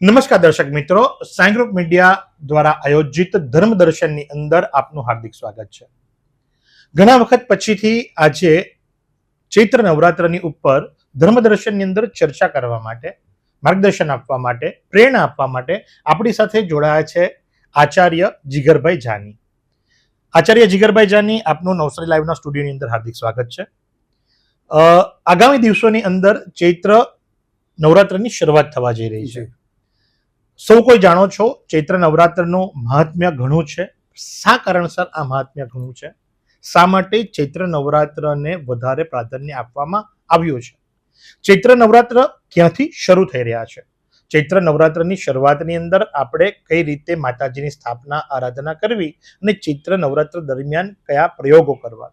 નમસ્કાર દર્શક મિત્રો, સાઈ મીડિયા દ્વારા આયોજિત ધર્મ દર્શનની અંદર આપનું હાર્દિક સ્વાગત છે. ઘણા વખત પછીથી આજે ચૈત્ર નવરાત્રની ઉપર ધર્મ દર્શનની અંદર ચર્ચા કરવા માટે, માર્ગદર્શન આપવા માટે, પ્રેરણા આપવા માટે આપણી સાથે જોડાયા છે આચાર્ય જીગરભાઈ જાની. આચાર્ય જીગરભાઈ જાની આપનું નવસારી લાઈવના સ્ટુડિયોની અંદર હાર્દિક સ્વાગત છે. આગામી દિવસોની અંદર ચૈત્ર નવરાત્રની શરૂઆત થવા જઈ રહી છે. સૌ કોઈ જાણો છો, ચૈત્ર નવરાત્રનું મહાત્મ્ય ઘણું છે. શા કારણસર આ મહાત્મ્ય ઘણું છે? શા માટે ચૈત્ર નવરાત્રને વધારે પ્રાધાન્ય આપવામાં આવ્યું છે? ચૈત્ર નવરાત્ર ક્યાંથી શરૂ થઈ રહ્યા છે? ચૈત્ર નવરાત્રની શરૂઆતની અંદર આપણે કઈ રીતે માતાજીની સ્થાપના, આરાધના કરવી અને ચૈત્ર નવરાત્ર દરમિયાન કયા પ્રયોગો કરવા?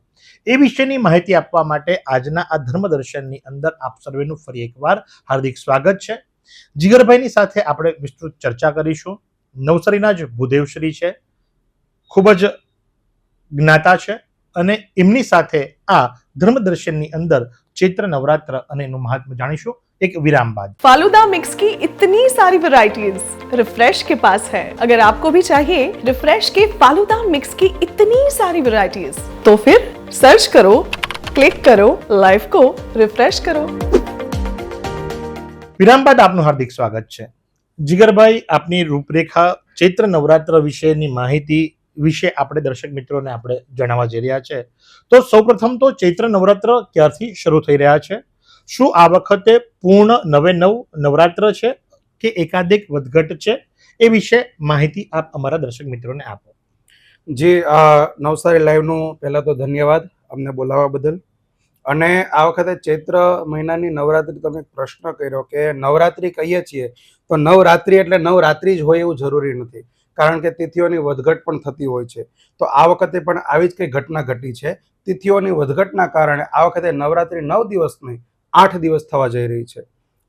એ વિશેની માહિતી આપવા માટે આજના આ ધર્મદર્શનની અંદર આપ સર્વેનું ફરી એકવાર હાર્દિક સ્વાગત છે. જીગરભાઈની સાથે આપણે વિસ્તૃત ચર્ચા કરીશું નવસારીના જ ભૂદેવશ્રી છે ખૂબ જ જ્ઞાતા છે અને એમની સાથે આ ધર્મદર્શનની અંદર ચૈત્ર નવરાત્ર અને એનું મહાત્મ જાણીશું એક વિરામ બાદ फालूदा मिक्स की इतनी सारी वैरायटीज रिफ्रेश के पास है अगर आपको भी चाहिए रिफ्रेश के फालूदा मिक्स की इतनी सारी वैरायटीज तो फिर सर्च करो क्लिक करो लाइफ को रिफ्रेश करो વિરામ બાદ આપનું હાર્દિક સ્વાગત છે. જીગરભાઈ, આપની રૂપરેખા ચૈત્ર નવરાત્ર વિશેની માહિતી વિશે આપણે દર્શક મિત્રોને આપણે જણાવવા જઈ રહ્યા છે. તો સૌપ્રથમ તો ચૈત્ર નવરાત્ર ક્યારથી શરૂ થઈ રહ્યા છે? શું આ વખતે પૂર્ણ નવે નવ નવરાત્ર છે કે એકાધિક વધઘટ છે? એ વિશે માહિતી આપ અમારા દર્શક મિત્રોને આપો. જી નવસારી લાઈવનું પહેલાં તો ધન્યવાદ અમને બોલાવવા બદલ. અને આ વખતે ચૈત્ર મહિનાની નવરાત્રી તમે પ્રશ્ન કર્યો કે નવરાત્રી કહીએ છીએ, તો નવરાત્રિ એટલે નવરાત્રિ જ હોય એવું જરૂરી નથી. કારણ કે તિથિઓની વધઘટ પણ થતી હોય છે. તો આ વખતે પણ આવી જ કંઈ ઘટના ઘટી છે. તિથિઓની વધઘટના કારણે આ વખતે નવરાત્રિ નવ દિવસ નહીં, આઠ દિવસ થવા જઈ રહી છે.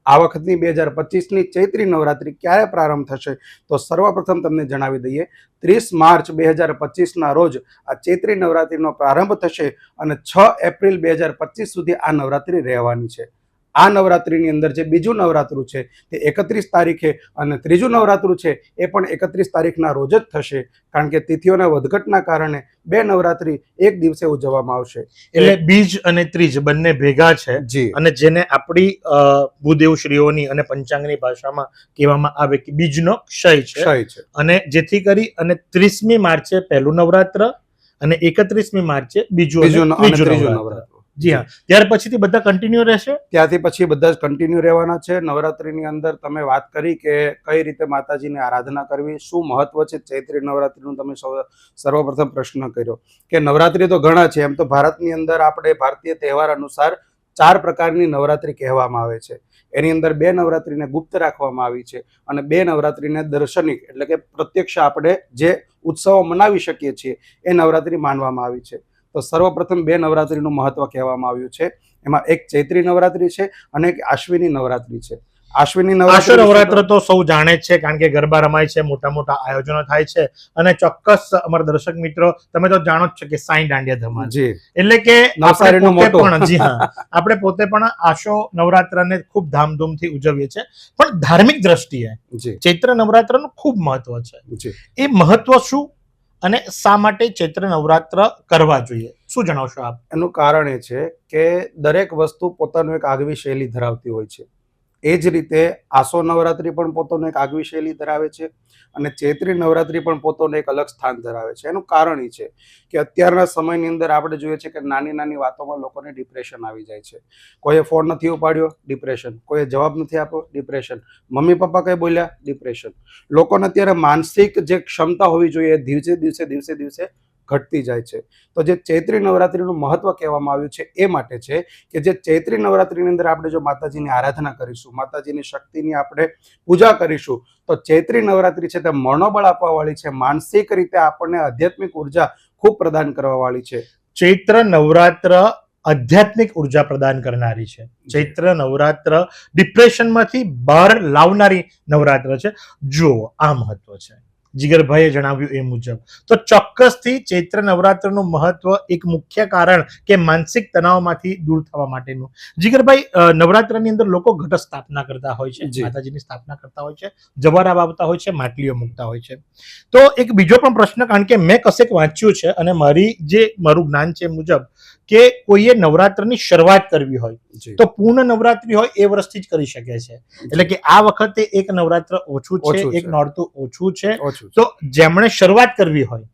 આ વખતની બે હજાર પચીસની ચૈત્રી નવરાત્રી ક્યારે પ્રારંભ થશે તો સર્વપ્રથમ તમને જણાવી દઈએ. ત્રીસ માર્ચ બે હજાર પચીસના રોજ આ ચૈત્રી નવરાત્રિનો પ્રારંભ થશે અને છ એપ્રિલ બે હજાર પચીસ સુધી આ નવરાત્રિ રહેવાની છે. આ નવરાત્રિની અંદર જે બીજું નવરાત્રું છે તે એકત્રીસ તારીખે અને ત્રીજું નવરાત્રું છે એ પણ એકત્રીસ તારીખના રોજ જ થશે. કારણ કે તિથિઓના વધઘટના કારણે બે નવરાત્રિ એક દિવસે ઉજવવામાં આવશે. એટલે બીજ અને ત્રીજ બંને ભેગા છે જી. અને જેને આપણી અ, ભૂદેવશ્રીઓની અને પંચાંગની ભાષામાં કહેવામાં આવે કે બીજનો ક્ષય છે. ક્ષય છે. અને જેથી કરી અને ત્રીસમી માર્ચે પહેલું નવરાત્ર અને એકત્રીસમી માર્ચે બીજું ત્રીજું નવરાત્ર. જી હા. ત્યાર પછીથી બધા કન્ટિન્યુ રહેશે? ત્યાંથી પછી બધા જ કન્ટિન્યુ રહેવાના છે. નવરાત્રિની અંદર તમે વાત કરી કે કઈ રીતે માતાજીની આરાધના કરવી, શું મહત્વ છે ચૈત્રી નવરાત્રિનું તમે સર્વપ્રથમ પ્રશ્ન કર્યો. કે નવરાત્રિ તો ઘણા છે, એમ તો ભારતની અંદર આપણે ભારતીય તહેવાર અનુસાર ચાર પ્રકારની નવરાત્રિ કહેવામાં આવે છે. એની અંદર બે નવરાત્રિને ગુપ્ત રાખવામાં આવી છે અને બે નવરાત્રિને દર્શનિક એટલે કે પ્રત્યક્ષ આપણે જે ઉત્સવો મનાવી શકીએ છીએ એ નવરાત્રિ માનવામાં આવી છે. તો સર્વપ્રથમ બે નવરાત્રિનું મહત્વ કહેવામાં આવ્યું છે. એમાં એક ચૈત્રી નવરાત્રિ છે અને એક આશ્વિની નવરાત્રિ છે. આશ્વિની આશો નવરાત્ર તો સૌ જાણે જ છે કારણ કે ગરબા રમાય છે મોટા મોટા આયોજનો થાય છે અને ચોક્કસ અમારા દર્શક મિત્રો તમે તો જાણો જ છો કે સાઈ દાંડિયા ધમા જી. એટલે કે આપણે પોતે પણ જી હા. આપણે પોતે પણ આશો નવરાત્રને ખૂબ ધામધૂમથી ઉજવીએ છીએ. પણ ધાર્મિક દ્રષ્ટિએ ચૈત્ર નવરાત્રનું ખૂબ મહત્વ છે. એ મહત્વ શું? અને શા માટે ચૈત્ર નવરાત્ર કરવા જોઈએ? શું જણાવશો આપ? એનું કારણ એ છે કે દરેક વસ્તુ પોતાનું એક આગવી શૈલી ધરાવતી હોય છે. એ જ રીતે આસો નવરાત્રિ પણ પોતાનું એક આગવી શૈલી ધરાવે છે અને ચૈત્રી નવરાત્રિ પણ પોતાનું એક અલગ સ્થાન ધરાવે છે. એનું કારણ એ છે કે અત્યારના સમયની અંદર આપણે જોઈએ છે કે નાની નાની વાતોમાં લોકોને ડિપ્રેશન આવી જાય છે. કોઈએ ફોન નથી ઉપાડ્યો ડિપ્રેશન કોઈએ જવાબ નથી આપ્યો ડિપ્રેશન મમ્મી પપ્પા કંઈ બોલ્યા ડિપ્રેશન લોકોને અત્યારે માનસિક જે ક્ષમતા હોવી જોઈએ દિવસે દિવસે દિવસે દિવસે ઘટતી જાય છે. તો જે ચૈત્રી નવરાત્રિનું મહત્વ કહેવામાં આવ્યું છે એ માટે છે કે જે ચૈત્રી નવરાત્રિની અંદર આપણે જો માતાજીની આરાધના કરીશું માતાજીની શક્તિની આપણે પૂજા કરીશું તો ચૈત્રી નવરાત્રિ છે તે મનોબળ આપવાવાળી છે માનસિક રીતે આપણને આધ્યાત્મિક ઊર્જા ખૂબ પ્રદાન કરવાવાળી છે. ચૈત્ર નવરાત્ર આધ્યાત્મિક ઊર્જા પ્રદાન કરનારી છે. ચૈત્ર નવરાત્ર ડિપ્રેશનમાંથી બહાર લાવનારી નવરાત્ર છે. જુઓ આ મહત્વ છે. જીગરભાઈએ જણાવ્યું એ મુજબ. તો ચોક્કસથી ચૈત્ર નવરાત્રનું મહત્વ એક મુખ્ય કારણ કે માનસિક તણાવમાંથી દૂર થવા માટેનું. જીગરભાઈ નવરાત્રની અંદર લોકો ઘટ સ્થાપના કરતા હોય છે માતાજીની સ્થાપના કરતા હોય છે જવારા વાવતા હોય છે માટલીઓ મૂકતા હોય છે. તો એક બીજો પણ પ્રશ્ન કારણ કે મેં કશેક વાંચ્યું છે અને મારી જે મારું જ્ઞાન છે મુજબ કે કોઈએ નવરાત્રની શરૂઆત કરવી હોય. તો પૂર્ણ નવરાત્રી હોય એ વર્ષથી જ કરી શકે છે. એટલે કે આ વખતે એક નવરાત્ર ઓછું છે એક. નોરતું ઓછું છે. તો જેમણે શરૂઆત કરવી હોય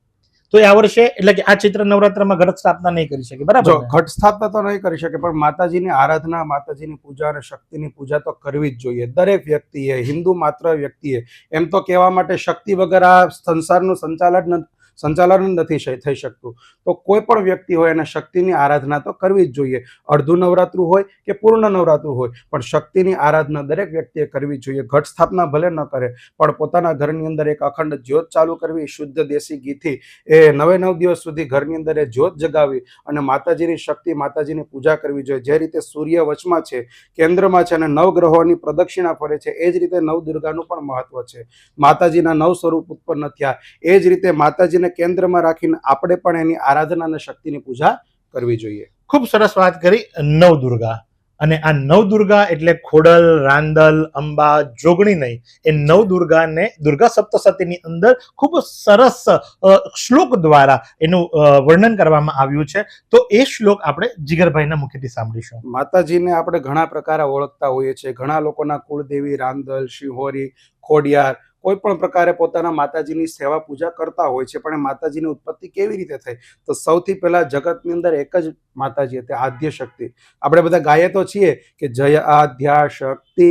તો આ વર્ષે એટલે કે આ ચૈત્ર નવરાત્રમાં ઘટ સ્થાપના નહીં કરી શકે. બરાબર ઘટ સ્થાપના તો નહીં કરી શકે પણ માતાજીની આરાધના માતાજીની પૂજા અને શક્તિની પૂજા તો કરવી જ જોઈએ. દરેક વ્યક્તિએ હિન્દુ માત્ર વ્યક્તિએ એમ તો કહેવા માટે શક્તિ વગર આ સંસારનું સંચાલન સંચાલન નથી થઈ શકતું. તો કોઈ પણ વ્યક્તિ હોય એને શક્તિની આરાધના તો કરવી જ જોઈએ. અડધું નવરાત્રું હોય કે પૂર્ણ નવરાત્રું હોય, પણ શક્તિની આરાધના દરેક વ્યક્તિએ કરવી જોઈએ. ઘટ સ્થાપના ભલે ન કરે, પણ પોતાના ઘરની અંદર એક અખંડ જ્યોત ચાલુ કરવી, શુદ્ધ દેશી ઘીથી, એ નવે નવ દિવસ સુધી ઘરની અંદર એ જ્યોત જગાવી અને માતાજીની શક્તિ, માતાજીની પૂજા કરવી જોઈએ. જે રીતે સૂર્ય વચમાં છે, કેન્દ્રમાં છે અને નવ ગ્રહોની પ્રદક્ષિણા ફરે છે, એ જ રીતે નવ દુર્ગાનું પણ મહત્વ છે. માતાજીના નવ સ્વરૂપ ઉત્પન્ન થયા. એ જ રીતે માતાજીને કેન્દ્રમાં રાખીને આપણે પણ એની આરાધના અને શક્તિની પૂજા કરવી જોઈએ. ખૂબ સરસ વાત કરી નવદુર્ગા. અને આ નવદુર્ગા એટલે ખોડલ રાંદલ અંબા જોગણી નહીં. એ નવદુર્ગાને દુર્ગા સપ્તસતીની અંદર ખૂબ સરસ શ્લોક દ્વારા એનું વર્ણન કરવામાં આવ્યું છે. તો એ શ્લોક આપણે જીગરભાઈના મુખેથી સાંભળીશું. માતાજીને આપણે ઘણા પ્રકારે ઓળખતા હોઈએ છીએ. ઘણા લોકોના કુળદેવી રાંદલ શિહોરી ખોડિયાર કોઈ પણ પ્રકારે પોતાના માતાજીની સેવા પૂજા કરતા હોય છે, પણ માતાજીની ઉત્પત્તિ કેવી રીતે થઈ? તો સૌથી પહેલા જગતની અંદર એક જ માતાજી હતી આદ્ય શક્તિ આપણે બધા ગાઈએ તો છીએ કે જય આદ્યા શક્તિ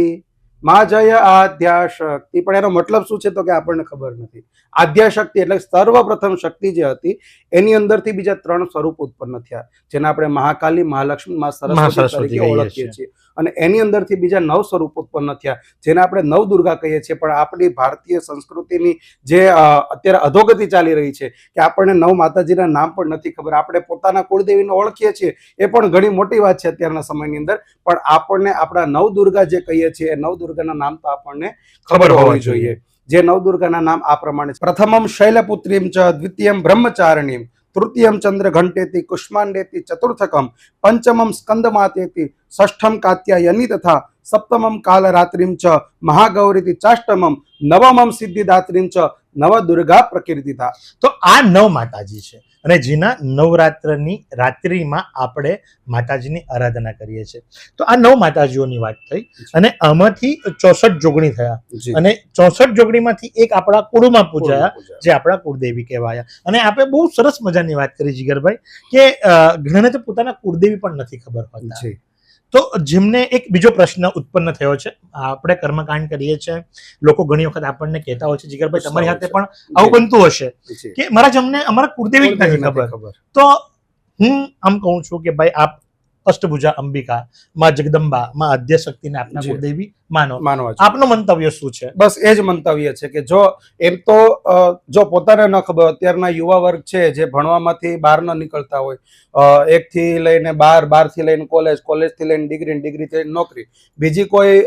માં જય આદ્યાશક્તિ. પણ એનો મતલબ શું છે તો કે આપણને ખબર નથી. આદ્યાશક્તિ એટલે સર્વપ્રથમ શક્તિ જે હતી એની અંદરથી બીજા ત્રણ સ્વરૂપ ઉત્પન્ન થયા. જેને આપણે મહાકાલી મહાલક્ષ્મી મા સરસ્વતી તરીકે ઓળખીએ છીએ. અને એની અંદરથી બીજા નવ સ્વરૂપ ઉત્પન્ન થયા જેને આપણે નવ દુર્ગા કહીએ છીએ. પણ આપણી ભારતીય સંસ્કૃતિની જે અત્યારે અધોગતિ ચાલી રહી છે કે આપણને નવ માતાજીના નામ પણ નથી ખબર. આપણે પોતાના કુળદેવીને ઓળખીએ છીએ. એ પણ ઘણી મોટી વાત છે અત્યારના સમયની અંદર. પણ આપણને આપણા નવ દુર્ગા જે કહીએ છીએ એ નવ દુર્ગાના નામ તો આપણને ખબર હોવી જોઈએ જે નવદુર્ગાના નામ આ પ્રમાણે. પ્રથમમ શૈલપુત્રીમ ચ દ્વિતીયમ બ્રહ્મચારિણીમ તૃતીયમ ચંદ્ર ઘંટેતિ કુષ્માંડેતિ ચતુર્થકમ પંચમમ સ્કંદમાતેતી ષષ્ઠમ કાત્યાયની તથા સપ્તમમ કાલરાત્રિમ ચ મહાગૌરીતિ ચાષ્ટમમ નવમમ સિદ્ધિદાત્રિમ ચ નવ દુર્ગા પ્રકીર્તિતા તો આ નવ માતાજી છે. અને જેના નવરાત્રની રાત્રિમાં આપણે માતાજીની આરાધના કરીએ છીએ. તો આ નવ માતાજીઓની વાત થઈ. અને આમાંથી ચોસઠ જોગણી થયા. અને ચોસઠ જોગણીમાંથી એક આપણા કુળમાં પૂજાયા જે આપણા કુળદેવી કહેવાયા. અને આપણે બહુ સરસ મજાની વાત કરી જીગરભાઈ કે ઘણાને તો પોતાના કુળદેવી પણ નથી ખબર હોતા. જી. તો જેમને એક બીજો પ્રશ્ન ઉત્પન્ન થયો છે આપણે કર્મકાંડ કરીએ છીએ લોકો ઘણી વખત આપણને કહેતા હોય છે જીગરભાઈ તમારી સાથે પણ આવું બનતું હશે કે મારા જમને અમારા કુળદેવી જ નથી ખબર. તો હું આમ કહું છું કે ભાઈ આપ અષ્ટભુજા અંબિકા માં જગદંબા માં આદ્ય શક્તિને આપના. કુળદેવી માનો માનવા આપનું મંતવ્ય શું છે? બસ એ જ મંતવ્ય છે કે જો એમ તો જો પોતાને ન ખબર અત્યારના યુવા વર્ગ છે જે ભણવામાંથી બહાર ન નીકળતા હોય એકથી લઈને બાર બારથી લઈને કોલેજ કોલેજથી લઈને ડિગ્રી ડિગ્રીથી લઈને નોકરી બીજી કોઈ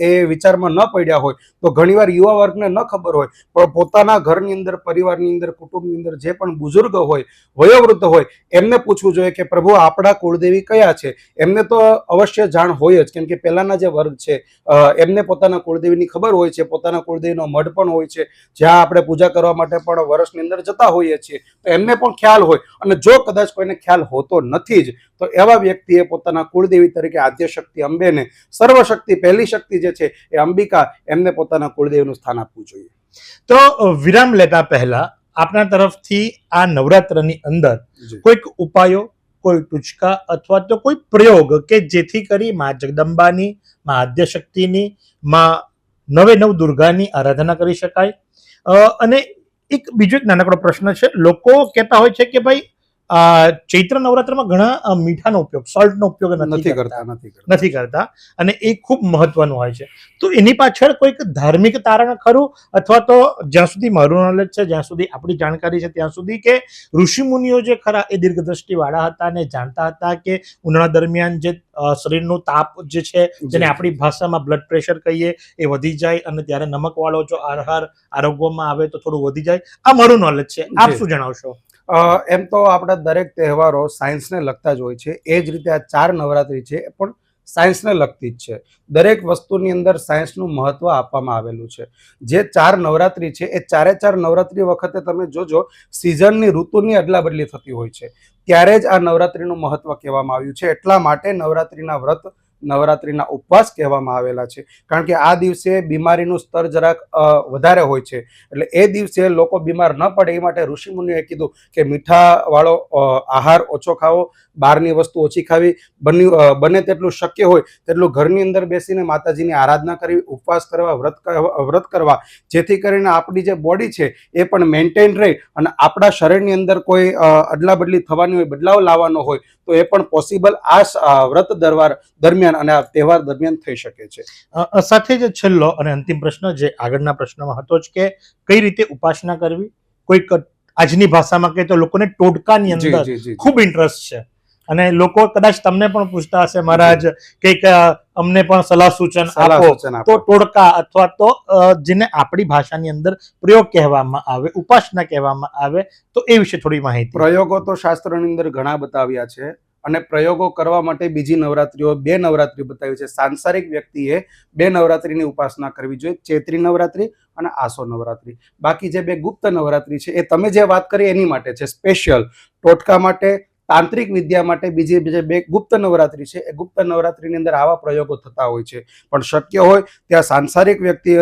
એ વિચારમાં ન પડ્યા હોય તો ઘણીવાર યુવા વર્ગને ન ખબર હોય પણ પોતાના ઘરની અંદર પરિવારની અંદર કુટુંબની અંદર જે પણ બુઝુર્ગ હોય વયોવૃદ્ધ હોય એમને પૂછવું જોઈએ કે પ્રભુ આપણા કુળદેવી કયા છે? એમને તો અવશ્ય જાણ હોય જ કેમ કે પહેલાના જે વર્ગ છે એમને પોતાના કુળદેવીની ખબર હોય છે પોતાના કુળદેવીનો મઢ પણ હોય છે જ્યાં આપણે પૂજા કરવા માટે પણ વર્ષની અંદર જતા હોઈએ છીએ તો એમને પણ ખ્યાલ હોય. અને જો કદાચ કોઈને ખ્યાલ હોતો નથી જ તો એવા વ્યક્તિએ પોતાના કુળદેવી તરીકે આદ્ય શક્તિ અંબેને સર્વશક્તિ પહેલી શક્તિ જે છે એ અંબિકા એમને પોતાના કુળદેવીનું સ્થાન આપવું જોઈએ. તો વિરામ લેતા પહેલા આપના તરફથી આ નવરાત્રની અંદર કોઈક ઉપાયો કોઈ ટૂચકા અથવા તો કોઈ પ્રયોગ કે જેથી કરી મા જગદંબાની, માં આદ્ય શક્તિની માં નવે નવ દુર્ગાની આરાધના કરી શકાય. અને એક બીજો એક નાનકડો પ્રશ્ન છે. લોકો કહેતા હોય છે કે ભાઈ ચૈત્ર નવરાત્રમાં ઘણા મીઠાનો ઉપયોગ સોલ્ટનો ઉપયોગ નથી કરતા. નથી કરતા. અને એ ખૂબ મહત્વનું હોય છે. તો એની પાછળ કોઈક ધાર્મિક તારણ ખરું? અથવા તો જ્યાં સુધી મારું નોલેજ છે જ્યાં સુધી આપણી જાણકારી છે ત્યાં સુધી કે ઋષિમુનિઓ જે ખરા એ દીર્ઘદ્રષ્ટિવાળા હતા અને જાણતા હતા કે ઉનાળા દરમિયાન જે શરીરનો તાપ જે છે જેને આપણી ભાષામાં બ્લડ પ્રેશર કહીએ એ વધી જાય અને ત્યારે નમકવાળો જો આહાર આરોગ્યમાં આવે તો થોડું વધી જાય. આ મારું નોલેજ છે. આપ શું જણાવશો? એમ તો આપણા દરેક તહેવારો સાયન્સને લગતા જ હોય છે. એ જ રીતે આ ચાર નવરાત્રી છે એ પણ સાયન્સને લગતી જ છે. દરેક વસ્તુની અંદર સાયન્સનું મહત્વ આપવામાં આવેલું છે. જે ચાર નવરાત્રી છે, એ ચારે ચાર નવરાત્રી વખતે તમે જોજો, સિઝનની ઋતુની અદલા બદલી થતી હોય છે. ત્યારે જ આ નવરાત્રીનું મહત્વ કહેવામાં આવ્યું છે. એટલા માટે નવરાત્રીના વ્રત નવરાત્રીના ઉપવાસ કહેવામાં આવેલા છે. કારણ કે આ દિવસે બીમારીનું સ્તર જરાક વધારે હોય છે. એટલે એ દિવસે લોકો બીમાર ન પડે, એ માટે ઋષિમુનિએ કીધું કે મીઠાવાળો આહાર ઓછો ખાવો, બહારની વસ્તુ ઓછી ખાવી બની બને તેટલું શક્ય હોય તેટલું ઘરની અંદર બેસીને માતાજીની આરાધના કરવી, ઉપવાસ કરવા, વ્રત વ્રત કરવા, જેથી કરીને આપણી જે બોડી છે એ પણ મેન્ટેન રહે અને આપણા શરીરની અંદર કોઈ અદલાબદલી અદલા બદલી થવાની હોય, બદલાવ લાવવાનો હોય, તો એ પણ પોસિબલ આ વ્રત દરબાર દરમિયાન અને આ તહેવાર દરમિયાન થઈ શકે છે. સાથે જ છેલ્લો અને અંતિમ પ્રશ્ન જે આગળના પ્રશ્નમાં હતો જ કે કઈ રીતે ઉપાસના કરવી? કોઈ આજની ભાષામાં કહે તો લોકોને ટોટકાની અંદર ખૂબ ઇન્ટરેસ્ટ છે. અને લોકો કદાચ તમને પણ પૂછતા હશે મહારાજ કંઈક અમને પણ સલાહ સૂચન આપો. તો ટોડકા અથવા તો જેને આપણી ભાષાની અંદર પ્રયોગ કહેવામાં આવે ઉપાસના કહેવામાં આવે તો એ વિશે થોડી માહિતી. પ્રયોગો તો શાસ્ત્રની અંદર ઘણા બતાવ્યા છે. અને પ્રયોગો કરવા માટે બીજી નવરાત્રીઓ બે નવરાત્રી બતાવી છે. સાંસારિક વ્યક્તિએ બે નવરાત્રીની ઉપાસના કરવી જોઈએ. ચૈત્રી નવરાત્રી અને આસો નવરાત્રી. બાકી જે બે ગુપ્ત નવરાત્રી છે, એ તમે જે વાત કરી એની માટે છે. સ્પેશિયલ ટોટકા માટે તાંત્રિક વિદ્યા માટે બીજી જે બે ગુપ્ત નવરાત્રી છે, એ ગુપ્ત નવરાત્રીની અંદર આવા પ્રયોગો થતા હોય છે. પણ શક્ય હોય ત્યાં સાંસારિક વ્યક્તિ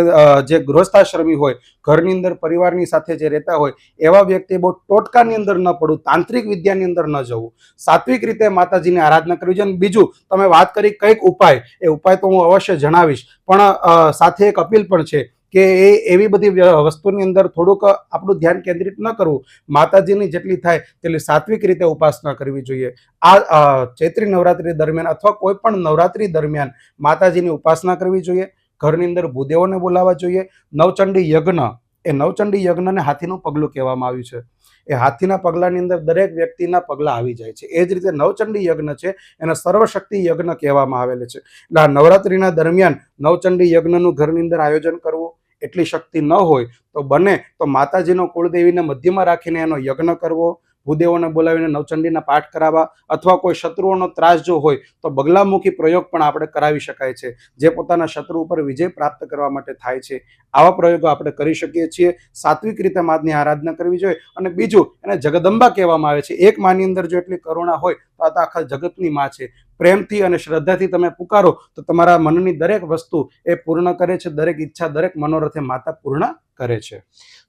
જે ગૃહસ્થાશ્રમી હોય, ઘરની અંદર પરિવારની સાથે જે રહેતા હોય, એવા વ્યક્તિ બહુ ટોટકાની અંદર ન પડવું, તાંત્રિક વિદ્યાની અંદર ન જવું. સાત્વિક રીતે માતાજીની આરાધના કરવી જોઈએ અને બીજું, તમે વાત કરી કંઈક ઉપાય, એ ઉપાય તો હું અવશ્ય જણાવીશ. પણ સાથે એક અપીલ પણ છે કે એ એવી બધી વસ્તુની અંદર થોડુંક આપણું ધ્યાન કેન્દ્રિત ન કરવું. માતાજીની જેટલી થાય તેટલી સાત્વિક રીતે ઉપાસના કરવી જોઈએ. આ ચૈત્રી નવરાત્રી દરમિયાન અથવા કોઈ પણ નવરાત્રી દરમિયાન માતાજીની ઉપાસના કરવી જોઈએ. ઘરની અંદર ભૂદેવોને બોલાવવા જોઈએ. નવચંડી યજ્ઞ, એ નવચંડી યજ્ઞને હાથીનું પગલું કહેવામાં આવ્યું છે. એ હાથીના પગલાની અંદર દરેક વ્યક્તિના પગલા આવી જાય છે. એ જ રીતે નવચંડી યજ્ઞ છે, એને સર્વશક્તિ યજ્ઞ કહેવામાં આવેલ છે. એટલે આ નવરાત્રીના દરમિયાન નવચંડી યજ્ઞનું ઘરની અંદર આયોજન કરવું એટલી શક્તિ ન હોય તો બને. તો માતાજીનો કુળદેવીને મધ્યમાં રાખીને એનો યજ્ઞ કરવો, ભૂદેવોને બોલાવીને નવચંડીના પાઠ કરાવવા અથવા કોઈ શત્રુઓનો ત્રાસ જો હોય તો બગલામુખી પ્રયોગ પણ આપણે કરાવી શકાય છે. જે પોતાના શત્રુ ઉપર વિજય પ્રાપ્ત કરવા માટે થાય છે. આવા પ્રયોગો આપણે કરી શકીએ છીએ. સાત્વિક રીતે માતની આરાધના કરવી જોઈએ અને બીજું એને જગદંબા કહેવામાં આવે છે. એક માની અંદર જો એટલી કરુણા હોય તો આ તો આખા જગતની માં છે. પ્રેમથી અને શ્રદ્ધાથી તમે પુકારો, તો તમારા મનની દરેક વસ્તુ એ પૂર્ણ કરે છે. દરેક ઈચ્છા, દરેક મનોરથે માતા પૂર્ણ કરે છે.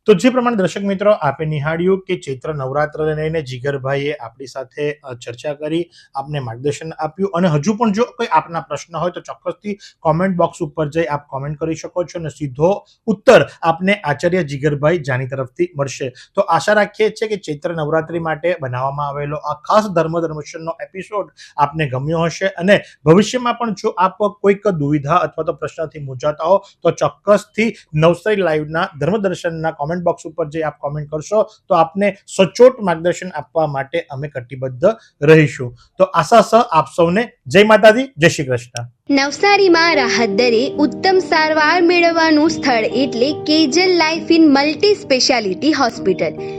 તો જે પ્રમાણે દર્શક મિત્રો, આપે નિહાળ્યું કે ચૈત્ર નવરાત્રને લઈને જીગરભાઈએ આપણી સાથે ચર્ચા કરી, આપને માર્ગદર્શન આપ્યું અને હજુ પણ જો કોઈ આપના પ્રશ્ન હોય તો ચોક્કસથી કોમેન્ટ બોક્સ ઉપર જઈ આપ કોમેન્ટ કરી શકો છો અને સીધો ઉત્તર આપને આચાર્ય જીગરભાઈ જાની તરફથી મળશે. તો આશા રાખીએ છીએ કે ચૈત્ર નવરાત્રી માટે બનાવવામાં આવેલો આ ખાસ ધર્મ દર્શનનો એપિસોડ આપને ગમ્યો હશે અને ભવિષ્યમાં પણ જો આપ કોઈક દુવિધા અથવા તો પ્રશ્નથી મૂંઝાતા હો તો ચોક્કસથી નવસારી લાઈવના ધર્મદર્શનના કોમેન્ટ બોક્સ ઉપર જે આપ કોમેન્ટ કરશો તો આપને સચોટ માર્ગદર્શન આપવા માટે અમે કટિબદ્ધ રહીશું. તો આશા સહ આપ સૌને જય માતાજી, જય શ્રી કૃષ્ણ. નવસારીમાં રાહત દરે ઉત્તમ સારવાર મેળવવાનું સ્થળ એટલે Kejal life in multi speciality hospital.